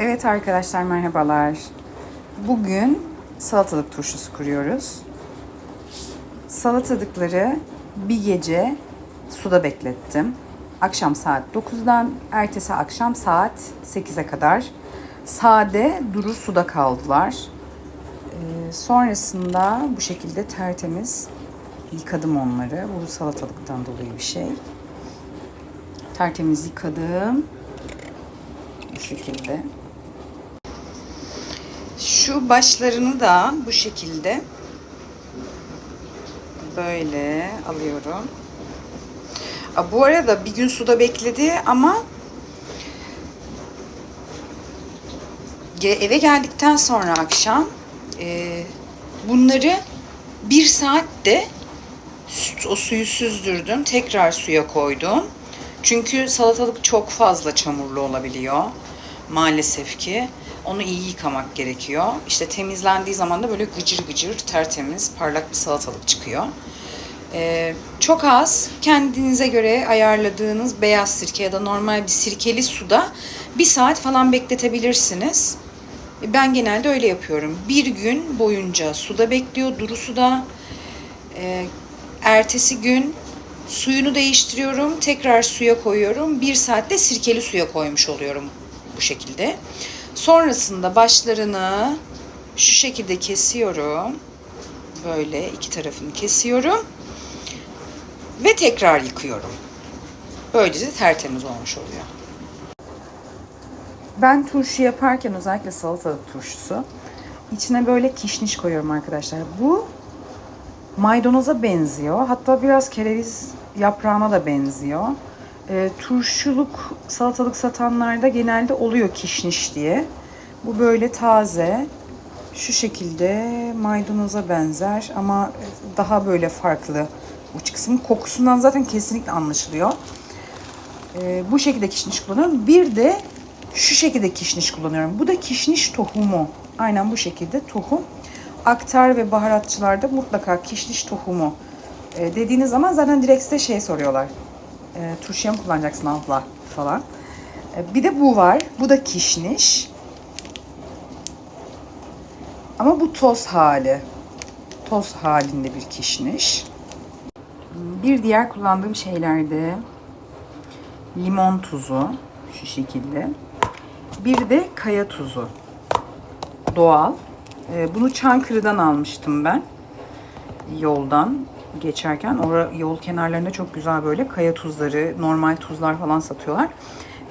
Evet arkadaşlar merhabalar. Bugün salatalık turşusu kuruyoruz. Salatalıkları bir gece suda beklettim. Akşam saat 9'dan ertesi akşam saat 8'e kadar sade duru suda kaldılar. Ee, sonrasında bu şekilde tertemiz yıkadım onları. Bu salatalıktan dolayı bir şey. Tertemiz yıkadım. Bu şekilde. Şu başlarını da bu şekilde böyle alıyorum. Bu arada bir gün suda bekledi ama eve geldikten sonra akşam e, bunları bir saatte o suyu süzdürdüm. Tekrar suya koydum. Çünkü salatalık çok fazla çamurlu olabiliyor. Maalesef ki. Onu iyi yıkamak gerekiyor. İşte temizlendiği zaman da böyle gıcır gıcır, tertemiz, parlak bir salatalık çıkıyor. Ee, çok az kendinize göre ayarladığınız beyaz sirke ya da normal bir sirkeli suda bir saat falan bekletebilirsiniz. Ben genelde öyle yapıyorum. Bir gün boyunca suda bekliyor, duru suda. Ee, ertesi gün suyunu değiştiriyorum. Tekrar suya koyuyorum. Bir saatte sirkeli suya koymuş oluyorum bu şekilde. Sonrasında başlarını şu şekilde kesiyorum. Böyle iki tarafını kesiyorum. Ve tekrar yıkıyorum. Böylece tertemiz olmuş oluyor. Ben turşu yaparken özellikle salatalık turşusu içine böyle kişniş koyuyorum arkadaşlar. Bu maydanoza benziyor. Hatta biraz kereviz yaprağına da benziyor. E, turşuluk salatalık satanlarda genelde oluyor kişniş diye. Bu böyle taze. Şu şekilde maydanoza benzer ama daha böyle farklı uç kısmı. Kokusundan zaten kesinlikle anlaşılıyor. E, bu şekilde kişniş kullanıyorum. Bir de şu şekilde kişniş kullanıyorum. Bu da kişniş tohumu. Aynen bu şekilde tohum. Aktar ve baharatçılarda mutlaka kişniş tohumu e, dediğiniz zaman zaten direkt size şey soruyorlar. E, turşuya mı kullanacaksın abla falan. E, bir de bu var. Bu da kişniş. Ama bu toz hali. Toz halinde bir kişniş. Bir diğer kullandığım şeylerde limon tuzu şu şekilde. Bir de kaya tuzu. Doğal. Ee, Bunu Çankırı'dan almıştım ben. Yoldan geçerken. Orada yol kenarlarında çok güzel böyle kaya tuzları, normal tuzlar falan satıyorlar.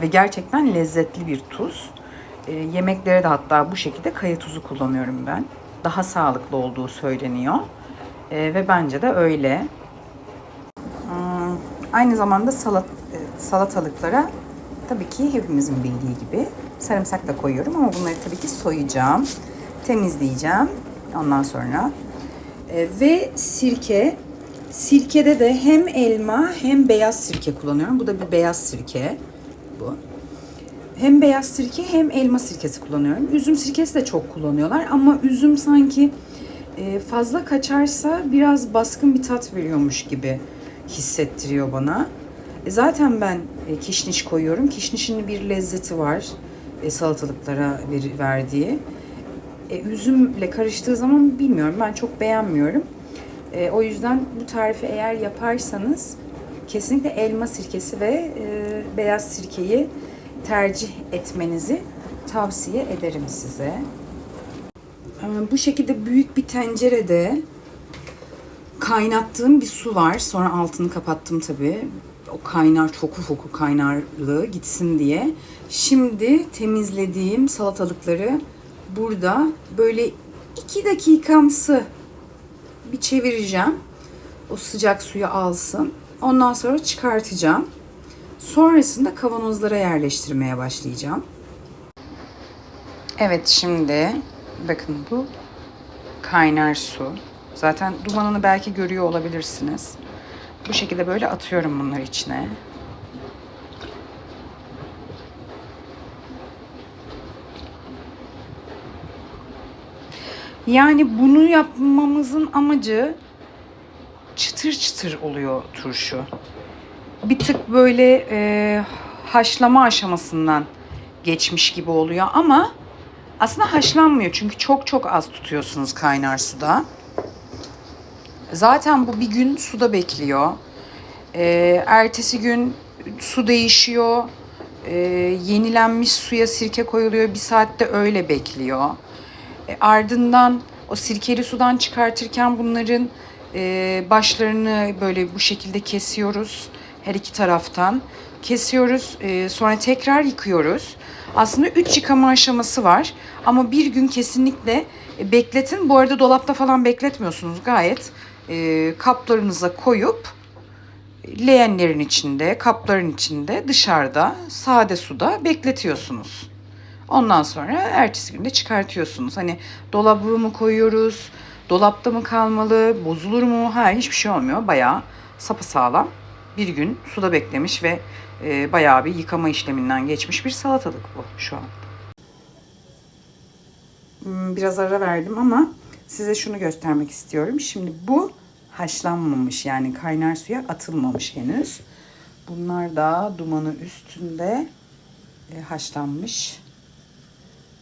Ve gerçekten lezzetli bir tuz. Ee, yemeklere de hatta bu şekilde kaya tuzu kullanıyorum ben. Daha sağlıklı olduğu söyleniyor. Ee, ve bence de öyle. Hmm, Aynı zamanda salat, e, salatalıklara tabii ki hepimizin bildiği gibi sarımsak da koyuyorum ama bunları tabii ki soyacağım, temizleyeceğim ondan sonra. E, ve sirke, sirkede de hem elma hem beyaz sirke kullanıyorum. Bu da bir beyaz sirke bu. Hem beyaz sirke hem elma sirkesi kullanıyorum. Üzüm sirkesi de çok kullanıyorlar ama üzüm sanki e, fazla kaçarsa biraz baskın bir tat veriyormuş gibi hissettiriyor bana. E, zaten ben e, kişniş koyuyorum. Kişnişin bir lezzeti var salatalıklara ver, verdiği. Üzümle karıştığı zaman bilmiyorum ben çok beğenmiyorum. E, o yüzden bu tarifi eğer yaparsanız kesinlikle elma sirkesi ve e, beyaz sirkeyi tercih etmenizi tavsiye ederim size. E, bu şekilde büyük bir tencerede kaynattığım bir su var. Sonra altını kapattım tabii. O kaynar fokur fokur kaynarlığı gitsin diye. Şimdi temizlediğim salatalıkları burada böyle iki dakikamsı bir çevireceğim. O sıcak suyu alsın. Ondan sonra çıkartacağım. Sonrasında kavanozlara yerleştirmeye başlayacağım. Evet şimdi bakın bu kaynar su. Zaten dumanını belki görüyor olabilirsiniz. Bu şekilde böyle atıyorum bunları içine. Yani bunu yapmamızın amacı çıtır çıtır oluyor turşu. Bir tık böyle e, haşlama aşamasından geçmiş gibi oluyor ama aslında haşlanmıyor çünkü çok çok az tutuyorsunuz kaynar suda. Zaten bu bir gün suda bekliyor. Ee, ertesi gün su değişiyor. Ee, yenilenmiş suya sirke koyuluyor. Bir saatte öyle bekliyor. E, ardından o sirkeli sudan çıkartırken bunların e, başlarını böyle bu şekilde kesiyoruz. Her iki taraftan kesiyoruz. E, sonra tekrar yıkıyoruz. Aslında üç yıkama aşaması var. Ama bir gün kesinlikle bekletin. Bu arada dolapta falan bekletmiyorsunuz. Gayet e, kaplarınıza koyup leğenlerin içinde, kapların içinde, dışarıda, sade suda bekletiyorsunuz. Ondan sonra ertesi günde çıkartıyorsunuz. Hani dolabı mı koyuyoruz, dolapta mı kalmalı, bozulur mu? Hayır hiçbir şey olmuyor. Bayağı sapasağlam bir gün suda beklemiş ve e, bayağı bir yıkama işleminden geçmiş bir salatalık bu şu an. Hmm, Biraz ara verdim ama size şunu göstermek istiyorum. Şimdi bu haşlanmamış yani kaynar suya atılmamış henüz. Bunlar da dumanı üstünde e, haşlanmış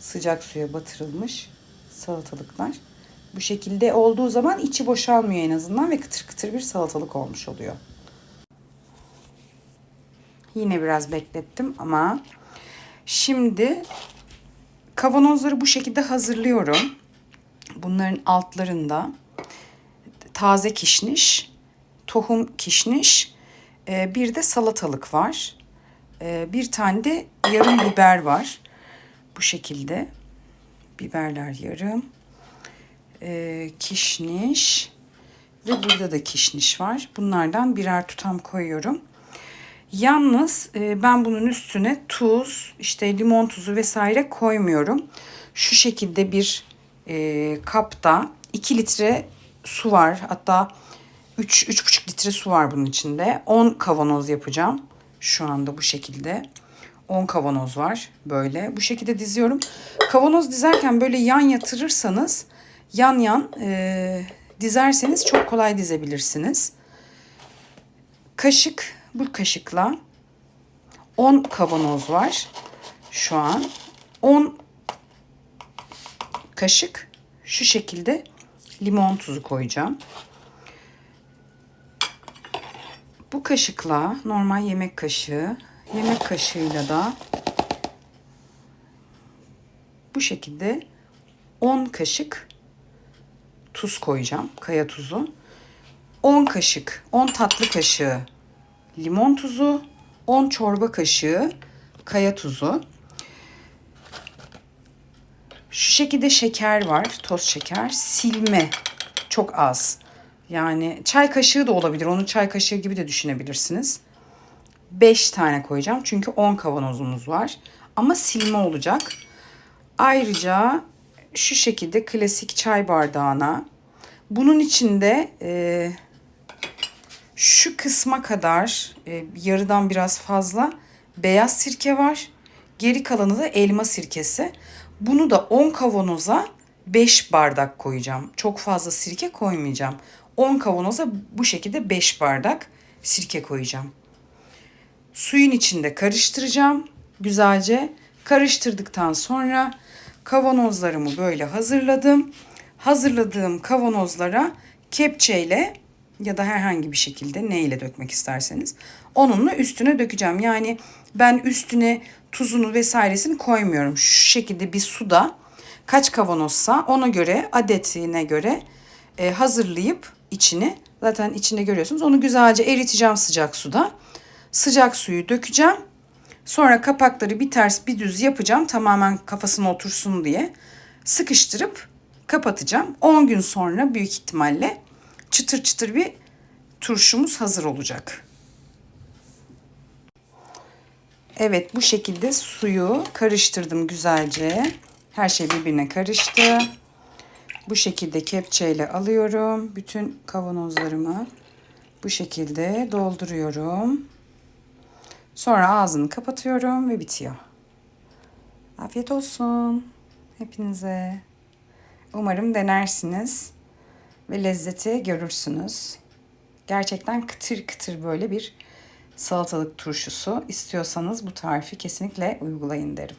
sıcak suya batırılmış salatalıklar. Bu şekilde olduğu zaman içi boşalmıyor en azından ve kıtır kıtır bir salatalık olmuş oluyor. Yine biraz beklettim ama şimdi kavanozları bu şekilde hazırlıyorum. Bunların altlarında taze kişniş, tohum kişniş, e, bir de salatalık var. E, Bir tane de yarım biber var. Bu şekilde biberler yarım, e, kişniş ve burada da kişniş var. Bunlardan birer tutam koyuyorum. Yalnız e, ben bunun üstüne tuz, işte limon tuzu vesaire koymuyorum. Şu şekilde bir e, kapta 2 litre su var. Hatta 3 3,5 litre su var bunun içinde. 10 kavanoz yapacağım. Şu anda bu şekilde. 10 kavanoz var böyle. Bu şekilde diziyorum. Kavanoz dizerken böyle yan yatırırsanız yan yan e, dizerseniz çok kolay dizebilirsiniz. Kaşık bu kaşıkla 10 kavanoz var şu an. 10 kaşık şu şekilde limon tuzu koyacağım. Bu kaşıkla normal yemek kaşığı, yemek kaşığıyla da bu şekilde 10 kaşık tuz koyacağım. Kaya tuzu. 10 kaşık, 10 tatlı kaşığı limon tuzu, 10 çorba kaşığı kaya tuzu. Şu şekilde şeker var, toz şeker, silme çok az. Yani çay kaşığı da olabilir. Onu çay kaşığı gibi de düşünebilirsiniz. 5 tane koyacağım çünkü 10 kavanozumuz var. Ama silme olacak. Ayrıca şu şekilde klasik çay bardağına bunun içinde e, şu kısma kadar e, yarıdan biraz fazla beyaz sirke var. Geri kalanı da elma sirkesi. Bunu da 10 kavanoza 5 bardak koyacağım. Çok fazla sirke koymayacağım. 10 kavanoza bu şekilde 5 bardak sirke koyacağım. Suyun içinde karıştıracağım güzelce. Karıştırdıktan sonra kavanozlarımı böyle hazırladım. Hazırladığım kavanozlara kepçeyle ya da herhangi bir şekilde neyle dökmek isterseniz onunla üstüne dökeceğim. Yani ben üstüne tuzunu vesairesini koymuyorum. Şu şekilde bir suda kaç kavanozsa ona göre adetine göre e, hazırlayıp içini zaten içinde görüyorsunuz. Onu güzelce eriteceğim sıcak suda. Sıcak suyu dökeceğim. Sonra kapakları bir ters bir düz yapacağım tamamen kafasına otursun diye. Sıkıştırıp kapatacağım. 10 gün sonra büyük ihtimalle çıtır çıtır bir turşumuz hazır olacak. Evet bu şekilde suyu karıştırdım güzelce. Her şey birbirine karıştı. Bu şekilde kepçeyle alıyorum. Bütün kavanozlarımı bu şekilde dolduruyorum. Sonra ağzını kapatıyorum ve bitiyor. Afiyet olsun hepinize. Umarım denersiniz ve lezzeti görürsünüz. Gerçekten kıtır kıtır böyle bir salatalık turşusu istiyorsanız bu tarifi kesinlikle uygulayın derim.